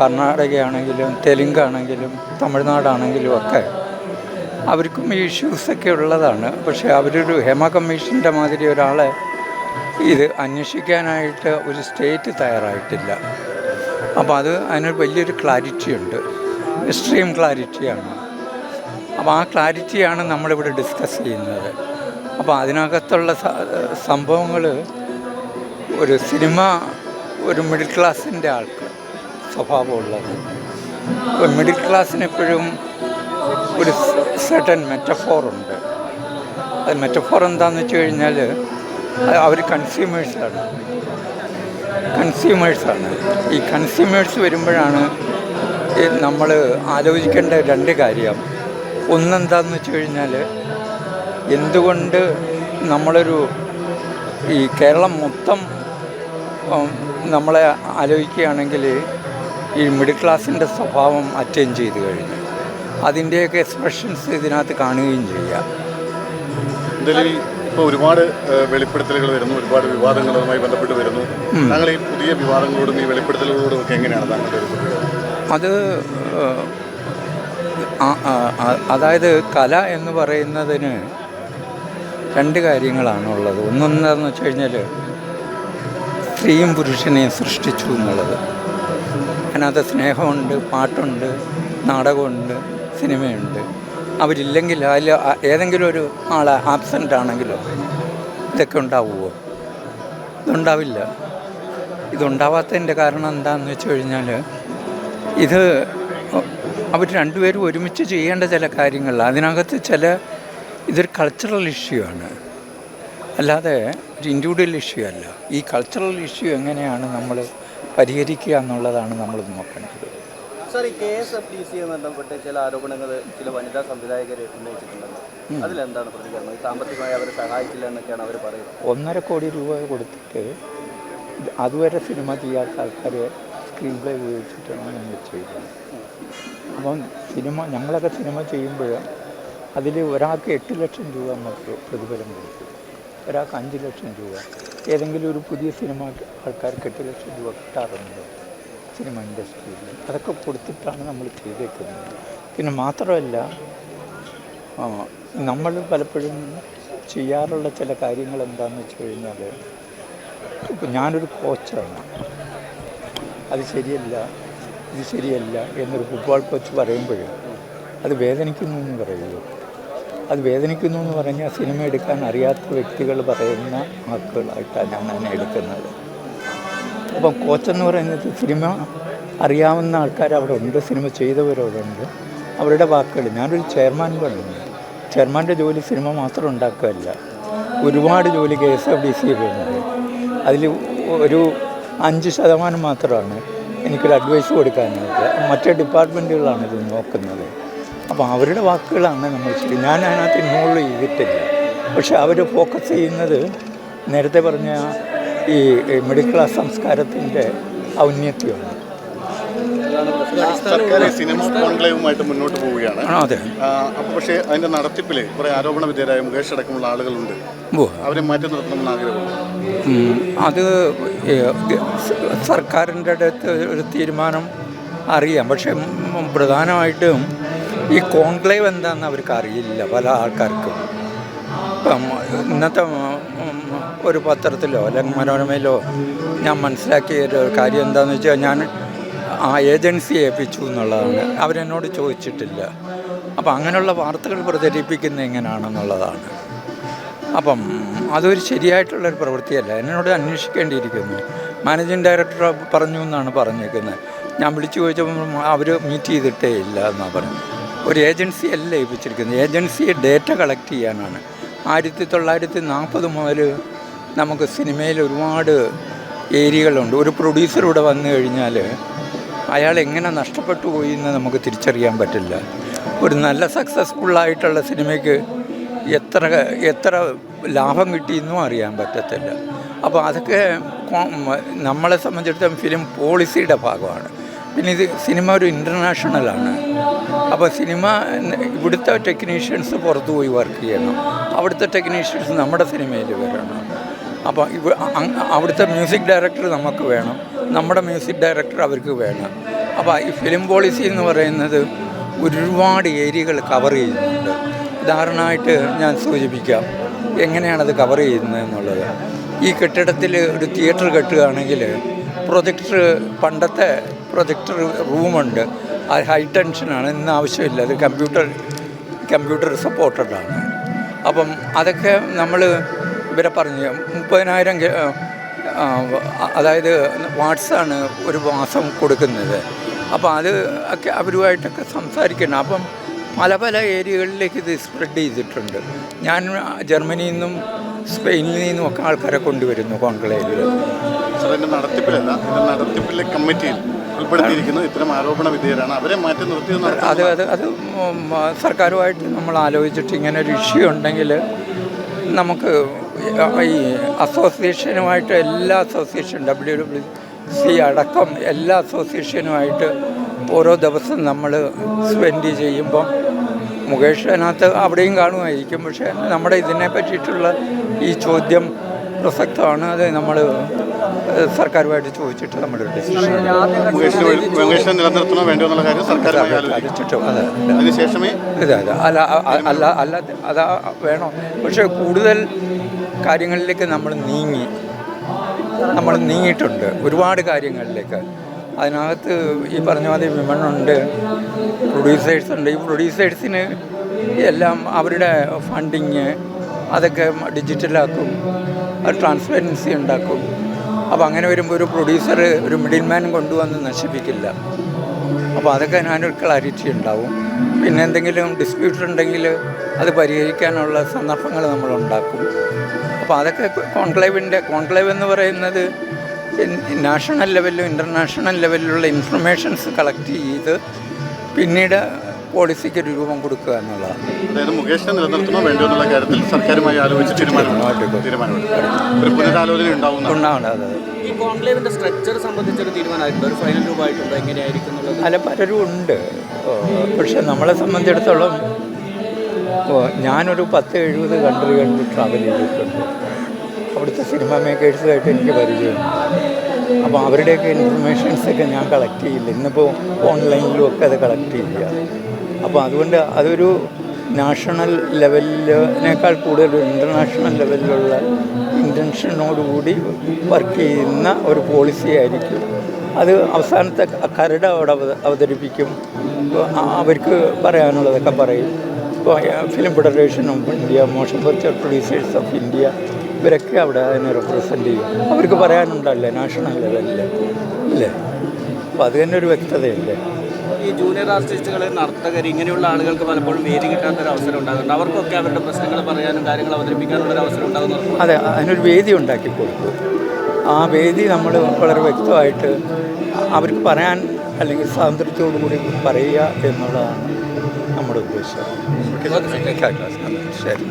കർണാടകയാണെങ്കിലും തെലുങ്കാണെങ്കിലും തമിഴ്നാടാണെങ്കിലും ഒക്കെ അവർക്കും ഈ ഇഷ്യൂസൊക്കെ ഉള്ളതാണ്. പക്ഷേ അവരൊരു ഹേമ കമ്മീഷന്റെ മാതിരി ഒരാളെ ഇത് അന്വേഷിക്കാനായിട്ട് ഒരു സ്റ്റേറ്റ് തയ്യാറായിട്ടില്ല. അപ്പോൾ അത് അതിനൊരു വലിയൊരു ക്ലാരിറ്റി ഉണ്ട്. എക്സ്ട്രീം ക്ലാരിറ്റിയാണ് അപ്പോൾ ആ ക്ലാരിറ്റിയാണ് നമ്മളിവിടെ ഡിസ്കസ് ചെയ്യുന്നത്. അപ്പോൾ അതിനകത്തുള്ള സംഭവങ്ങൾ ഒരു സിനിമ ഒരു മിഡിൽ ക്ലാസ്സിന്റെ ആൾക്ക് സ്വഭാവമുള്ളത്. ഒരു മിഡിൽ ക്ലാസ്സിന് എപ്പോഴും ഒരു സെർട്ടൻ മെറ്റഫോറുണ്ട് അത് മെറ്റഫോർ എന്താണെന്ന് വെച്ച് കഴിഞ്ഞാൽ അവർ കൺസ്യൂമേഴ്സാണ് കൺസ്യൂമേഴ്സാണ് ഈ കൺസ്യൂമേഴ്സ് വരുമ്പോഴാണ് നമ്മൾ ആലോചിക്കേണ്ട രണ്ട് കാര്യം. ഒന്നെന്താന്ന് വെച്ച് കഴിഞ്ഞാൽ എന്തുകൊണ്ട് നമ്മളൊരു ഈ കേരളം മൊത്തം നമ്മളെ ആലോചിക്കുകയാണെങ്കിൽ ഈ മിഡിൽ ക്ലാസ്സിന്റെ സ്വഭാവം അറ്റൈൻ ചെയ്ത് കഴിഞ്ഞു. അതിന്റെയൊക്കെ എക്സ്പ്രഷൻസ് ഇതിനകത്ത് കാണുകയും ചെയ്യാം. ഇതിൽ ഇപ്പോൾ ഒരുപാട് വെളിപ്പെടുത്തലുകൾ വരുന്നു. ഒരുപാട് വിവാദങ്ങളുമായി ബന്ധപ്പെട്ട് വരുന്നു. താങ്കൾ ഈ പുതിയ വിവാദങ്ങളോടും ഈ വെളിപ്പെടുത്തലുകളോടും ഒക്കെ എങ്ങനെയാണ് താങ്കളുടെ അത് അതായത് കല എന്ന് പറയുന്നതിന് രണ്ട് കാര്യങ്ങളാണുള്ളത് ഒന്നെന്താണെന്ന് വെച്ച് കഴിഞ്ഞാൽ സ്ത്രീയും പുരുഷനെയും സൃഷ്ടിച്ചു എന്നുള്ളത്. അതിനകത്ത് സ്നേഹമുണ്ട് പാട്ടുണ്ട് നാടകമുണ്ട് സിനിമയുണ്ട്. അവരില്ലെങ്കിൽ അതിൽ ഏതെങ്കിലും ഒരു ആൾ ആബ്സെന്റ് ആണെങ്കിലോ ഇതൊക്കെ ഉണ്ടാവുമോ ഇതുണ്ടാവില്ല. ഇതുണ്ടാവാത്തതിന്റെ കാരണം എന്താണെന്ന് വെച്ച് കഴിഞ്ഞാൽ ഇത് അവർ രണ്ടുപേരും ഒരുമിച്ച് ചെയ്യേണ്ട ചില കാര്യങ്ങൾ അതിനകത്ത് ചില ഇതൊരു കൾച്ചറൽ ഇഷ്യൂ ആണ്. അല്ലാതെ ഒരു ഇൻഡിവിജ്വൽ ഇഷ്യൂ അല്ല. ഈ കൾച്ചറൽ ഇഷ്യൂ എങ്ങനെയാണ് നമ്മൾ പരിഹരിക്കുക എന്നുള്ളതാണ് നമ്മൾ നോക്കേണ്ടത്. സാർ ഈ കെ എസ് എഫ് ഡി സിയെ ബന്ധപ്പെട്ട് ചില ആരോപണങ്ങൾ ചില വനിതാ സംവിധായകർ അതിലെന്താണ് പ്രതികരണം? സാമ്പത്തികമായി അവരെ സഹായിച്ചില്ല എന്നൊക്കെയാണ് അവർ പറയുന്നത്. ഒന്നര കോടി രൂപ കൊടുത്തിട്ട് അതുവരെ സിനിമ ചെയ്യാത്ത ആൾക്കാർ സ്ക്രീൻ പ്ലേ ഉപയോഗിച്ചിട്ടാണ് ഞങ്ങൾ ചെയ്തത്. അപ്പം സിനിമ ഞങ്ങളൊക്കെ സിനിമ ചെയ്യുമ്പോൾ അതിൽ ഒരാൾക്ക് എട്ട് ലക്ഷം രൂപ നമുക്ക് പ്രതിഫലം കൊടുക്കും. ഒരാൾക്ക് അഞ്ച് ലക്ഷം രൂപ. ഏതെങ്കിലും ഒരു പുതിയ സിനിമ ആൾക്കാർക്ക് എട്ട് ലക്ഷം കിട്ടാറുണ്ട് സിനിമ ഇൻഡസ്ട്രിയിൽ. അതൊക്കെ കൊടുത്തിട്ടാണ് നമ്മൾ ചെയ്തേക്കുന്നത്. പിന്നെ മാത്രമല്ല നമ്മൾ പലപ്പോഴും ചെയ്യാറുള്ള ചില കാര്യങ്ങൾ എന്താണെന്ന് വെച്ച് കഴിഞ്ഞാൽ ഇപ്പം ഞാനൊരു കോച്ചാണ്. അത് ശരിയല്ല ഇത് ശരിയല്ല എന്നൊരു ഫുട്ബോൾ കോച്ച് പറയുമ്പോൾ അത് വേദനിക്കുന്നു എന്ന് പറയുള്ളൂ അത് വേദനിക്കുന്നു എന്ന് പറഞ്ഞാൽ സിനിമ എടുക്കാൻ അറിയാത്ത വ്യക്തികൾ പറയുന്ന വാക്കുകളായിട്ടാണ് ഞാൻ അതിനെ എടുക്കുന്നത്. അപ്പം കോച്ചെന്ന് പറയുന്നത് സിനിമ അറിയാവുന്ന ആൾക്കാർ അവിടെ ഉണ്ട് സിനിമ ചെയ്തവരോടുണ്ട്. അവരുടെ വാക്കുകൾ. ഞാനൊരു ചെയർമാൻ പണിയുന്നു ചെയർമാന്റെ ജോലി സിനിമ മാത്രം ഉണ്ടാക്കുകയല്ല. ഒരുപാട് ജോലി K S F D C വരുന്നത് അതിൽ ഒരു അഞ്ച് ശതമാനം മാത്രമാണ് എനിക്കൊരു അഡ്വൈസ് കൊടുക്കാനായിട്ട്. മറ്റേ ഡിപ്പാർട്ട്മെന്റുകളാണ് ഇത് നോക്കുന്നത്. അപ്പോൾ അവരുടെ വാക്കുകളാണ് നമ്മൾ ഞാൻ അതിനകത്ത് ഇൻവോൾവ് ചെയ്തിട്ടില്ല. പക്ഷെ അവർ ഫോക്കസ് ചെയ്യുന്നത് നേരത്തെ പറഞ്ഞ ഈ മിഡിൽ ക്ലാസ് സംസ്കാരത്തിന്റെ ഔന്നത്യമാണ് സിനിമ കോൺക്ലേവുമായിട്ട് മുന്നോട്ട് പോവുകയാണ്. അപ്പോൾ പക്ഷേ അതിന്റെ നടത്തിപ്പിൽ കുറെ ആരോപണ വിധേയരായ മുകേഷ് അടക്കമുള്ള ആളുകളുണ്ട്. അവരെ മാറ്റി നിർത്തണമെന്ന് ആഗ്രഹമുണ്ട് അത് സർക്കാരിന്റെ അടുത്ത് ഒരു തീരുമാനം അറിയാം. പക്ഷെ പ്രധാനമായിട്ടും ഈ കോൺക്ലേവ് എന്താണെന്ന് അവർക്ക് അറിയില്ല പല ആൾക്കാർക്കും. ഇപ്പം ഇന്നത്തെ ഒരു പത്രത്തിലോ അല്ലെങ്കിൽ മനോരമയിലോ ഞാൻ മനസ്സിലാക്കിയ ഒരു കാര്യം എന്താണെന്ന് വെച്ചാൽ ഞാൻ ആ ഏജൻസി ഏൽപ്പിച്ചു എന്നുള്ളതാണ്. അവരെന്നോട് ചോദിച്ചിട്ടില്ല. അപ്പം അങ്ങനെയുള്ള വാർത്തകൾ പ്രചരിപ്പിക്കുന്നത് എങ്ങനെയാണെന്നുള്ളതാണ് അപ്പം അതൊരു ശരിയായിട്ടുള്ളൊരു പ്രവൃത്തിയല്ല. എന്നോട് അന്വേഷിക്കേണ്ടിയിരിക്കുന്നു. മാനേജിങ് ഡയറക്ടർ പറഞ്ഞു എന്നാണ് പറഞ്ഞേക്കുന്നത്. ഞാൻ വിളിച്ചു ചോദിച്ചപ്പോൾ അവർ മീറ്റ് ചെയ്തിട്ടേ ഇല്ല എന്നാണ് പറഞ്ഞത്. ഒരു ഏജൻസി അല്ല ഏൽപ്പിച്ചിരിക്കുന്നത്. ഏജൻസി ഡേറ്റ കളക്ട് ചെയ്യാനാണ്. ആയിരത്തി തൊള്ളായിരത്തി നാൽപ്പത് മുതൽ നമുക്ക് സിനിമയിൽ ഒരുപാട് ഏരിയകളുണ്ട്. ഒരു പ്രൊഡ്യൂസർ ഇവിടെ വന്നു കഴിഞ്ഞാൽ അയാൾ എങ്ങനെ നഷ്ടപ്പെട്ടു പോയി എന്ന് നമുക്ക് തിരിച്ചറിയാൻ പറ്റില്ല. ഒരു നല്ല സക്സസ്ഫുള്ളായിട്ടുള്ള സിനിമയ്ക്ക് എത്ര എത്ര ലാഭം കിട്ടിയെന്നും അറിയാൻ പറ്റത്തില്ല. അപ്പോൾ അതൊക്കെ നമ്മളെ സംബന്ധിച്ചിടത്തോളം ഫിലിം പോളിസിയുടെ ഭാഗമാണ്. പിന്നെ ഇത് സിനിമ ഒരു ഇന്റർനാഷണലാണ് അപ്പോൾ സിനിമ ഇവിടുത്തെ ടെക്നീഷ്യൻസ് പുറത്തു പോയി വർക്ക് ചെയ്യണം. അവിടുത്തെ ടെക്നീഷ്യൻസ് നമ്മുടെ സിനിമയിൽ വരണം. അപ്പോൾ ഇവ അവിടുത്തെ മ്യൂസിക് ഡയറക്ടർ നമുക്ക് വേണം. നമ്മുടെ മ്യൂസിക് ഡയറക്ടർ അവർക്ക് വേണം. അപ്പോൾ ഈ ഫിലിം പോളിസി എന്ന് പറയുന്നത് ഒരുപാട് ഏരിയകൾ കവർ ചെയ്യുന്നുണ്ട്. ഉദാഹരണമായിട്ട് ഞാൻ സൂചിപ്പിക്കാം. എങ്ങനെയാണത് കവർ ചെയ്യുന്നത് എന്നുള്ളത്. ഈ കെട്ടിടത്തിൽ ഒരു തിയേറ്റർ കെട്ടുകയാണെങ്കിൽ പ്രൊജക്ടർ പണ്ടത്തെ പ്രൊജക്ടർ റൂമുണ്ട്. അത് ഹൈ ടെൻഷനാണ്. ഇന്ന് ആവശ്യമില്ല. അത് കമ്പ്യൂട്ടർ കമ്പ്യൂട്ടർ സപ്പോർട്ടഡാണ്. അപ്പം അതൊക്കെ നമ്മൾ ഇവരെ പറഞ്ഞു. മുപ്പതിനായിരം അതായത് വാട്സാണ് ഒരു മാസം കൊടുക്കുന്നത്. അപ്പോൾ അത് ഒക്കെ അവരുമായിട്ടൊക്കെ സംസാരിക്കണം. അപ്പം പല പല ഏരിയകളിലേക്ക് ഇത് സ്പ്രെഡ് ചെയ്തിട്ടുണ്ട്. ഞാൻ ജർമ്മനിയിൽ നിന്നും സ്പെയിനിൽ നിന്നും ഒക്കെ ആൾക്കാരെ കൊണ്ടുവരുന്നു കോൺക്ലേവിൽ നടത്തിപ്പിലല്ല. നടത്തിപ്പിലെ കമ്മിറ്റിയിൽ ഉൾപ്പെടുത്തിയിരിക്കുന്നു. ഇത്തരം ആരോപണ വിധേയരാണ്. അവരെ മാറ്റി നിർത്തി അതെ അതെ അത് സർക്കാരുമായിട്ട് നമ്മൾ ആലോചിച്ചിട്ട് ഇങ്ങനെ ഒരു ഇഷ്യൂ ഉണ്ടെങ്കിൽ നമുക്ക് ഈ അസോസിയേഷനുമായിട്ട് എല്ലാ അസോസിയേഷൻ ഡബ്ല്യു ഡബ്ല്യു സി അടക്കം എല്ലാ അസോസിയേഷനുമായിട്ട് ഓരോ ദിവസം നമ്മൾ സ്പെൻഡ് ചെയ്യുമ്പം മുകേഷ് അതിനകത്ത് അവിടെയും കാണുമായിരിക്കും. പക്ഷേ നമ്മുടെ ഇതിനെ പറ്റിയിട്ടുള്ള ഈ ചോദ്യം പ്രസക്തമാണ്. അത് നമ്മൾ സർക്കാരുമായിട്ട് ചോദിച്ചിട്ട് നമ്മൾ നിലനിർത്തണോ വേണ്ടോ എന്നുള്ള കാര്യം സർക്കാർ അതെ അതിനുശേഷമേ അതെ അല്ല അല്ല അല്ല അതാ വേണോ? പക്ഷേ കൂടുതൽ കാര്യങ്ങളിലേക്ക് നമ്മൾ നീങ്ങി നമ്മൾ നീങ്ങിയിട്ടുണ്ട് ഒരുപാട് കാര്യങ്ങളിലേക്ക്. അതിനകത്ത് ഈ പറഞ്ഞ മാതിരി വിമണുണ്ട് പ്രൊഡ്യൂസേഴ്സ് ഉണ്ട്. ഈ പ്രൊഡ്യൂസേഴ്സിന് എല്ലാം അവരുടെ ഫണ്ടിങ് അതൊക്കെ ഡിജിറ്റലാക്കും അത് ട്രാൻസ്പെറൻസി ഉണ്ടാക്കും. അപ്പോൾ അങ്ങനെ വരുമ്പോൾ ഒരു പ്രൊഡ്യൂസർ ഒരു മിഡിൽമാൻ കൊണ്ടുവന്ന് നശിപ്പിക്കില്ല. അപ്പോൾ അതൊക്കെ ഞാനൊരു ക്ലാരിറ്റി ഉണ്ടാവും. പിന്നെ എന്തെങ്കിലും ഡിസ്പ്യൂട്ട് ഉണ്ടെങ്കിൽ അത് പരിഹരിക്കാനുള്ള സന്ദർഭങ്ങൾ നമ്മൾ ഉണ്ടാക്കും. അപ്പോൾ അതൊക്കെ കോൺക്ലേവിന്റെ കോൺക്ലേവ് എന്ന് പറയുന്നത് നാഷണൽ ലെവലിലും ഇന്റർനാഷണൽ ലെവലിലുള്ള ഇൻഫർമേഷൻസ് കളക്ട് ചെയ്ത് പിന്നീട് പോളിസിക്ക് ഒരു രൂപം കൊടുക്കുക എന്നുള്ളതാണ്. അതായത് മുകേഷിനെ നിലനിർത്തണോ വേണ്ടോ എന്നുള്ള കാര്യത്തിൽ സർക്കാരുമായി ആലോചിച്ച് തീരുമാനമെടുക്കും. തീരുമാനമെടുക്കും. ഒരു പുനരാലോചന ഉണ്ടാവുന്ന ഉണ്ടാവേണ്ടത് ഈ കോൺക്ലേവിന്റെ സ്ട്രക്ചർ സംബന്ധിച്ചൊരു തീരുമാനമായിട്ടുണ്ട്. ഒരു ഫൈനൽ രൂപമായിട്ടുണ്ടോ. എങ്ങനെയായിരിക്കും എന്നുള്ളത് അല്ല പലരും ഉണ്ട്. പക്ഷെ നമ്മളെ സംബന്ധിച്ചിടത്തോളം ഞാനൊരു പത്ത് എഴുപത് കൺട്രികളിൽ ട്രാവൽ ചെയ്തിട്ടുണ്ട്. അവിടുത്തെ സിനിമ മേക്കേഴ്സുമായിട്ട് എനിക്ക് പരിചയമുണ്ട്. അപ്പോൾ അവരുടെയൊക്കെ ഇൻഫർമേഷൻസൊക്കെ ഞാൻ കളക്ട് ചെയ്യില്ല. ഇന്നിപ്പോൾ ഓൺലൈനിലും ഒക്കെ അത് കളക്ട് ചെയ്യുക അപ്പോൾ അതുകൊണ്ട് അതൊരു നാഷണൽ ലെവലിനേക്കാൾ കൂടുതൽ ഇന്റർനാഷണൽ ലെവലിലുള്ള ഇന്റൻഷനോടുകൂടി വർക്ക് ചെയ്യുന്ന ഒരു പോളിസി ആയിരിക്കും. അത് അവസാനത്തെ കരട് അവിടെ അവത- അവതരിപ്പിക്കും. അവർക്ക് പറയാനുള്ളതൊക്കെ പറയും. ഇപ്പോൾ film federation of India motion picture producers of India ഇവരൊക്കെ അവിടെ അതിനെ റെപ്രസെന്റ് ചെയ്യും. അവർക്ക് പറയാനുണ്ടല്ലേ നാഷണൽ ലെവലിൽ അല്ലേ? അപ്പോൾ അത് തന്നെ ഒരു വ്യക്തതയല്ലേ? ഈ ജൂനിയർ ആർട്ടിസ്റ്റുകൾ നർത്തകർ ഇങ്ങനെയുള്ള ആളുകൾക്ക് പലപ്പോഴും വേദി കിട്ടാത്തൊരു അവസരം ഉണ്ടാകുന്നുണ്ട്. അവർക്കൊക്കെ അവരുടെ പ്രശ്നങ്ങൾ പറയാനും കാര്യങ്ങൾ അവതരിപ്പിക്കാനുള്ള ഒരു അവസരം ഉണ്ടാകുന്നു. അതെ അതിനൊരു വേദി ഉണ്ടാക്കി കൊടുക്കും ആ വേദി നമ്മൾ വളരെ വ്യക്തമായിട്ട് അവർക്ക് പറയാൻ അല്ലെങ്കിൽ സ്വാതന്ത്ര്യത്തോടുകൂടി പറയുക എന്നുള്ളതാണ് നമ്മുടെ ഉദ്ദേശം. ശരി.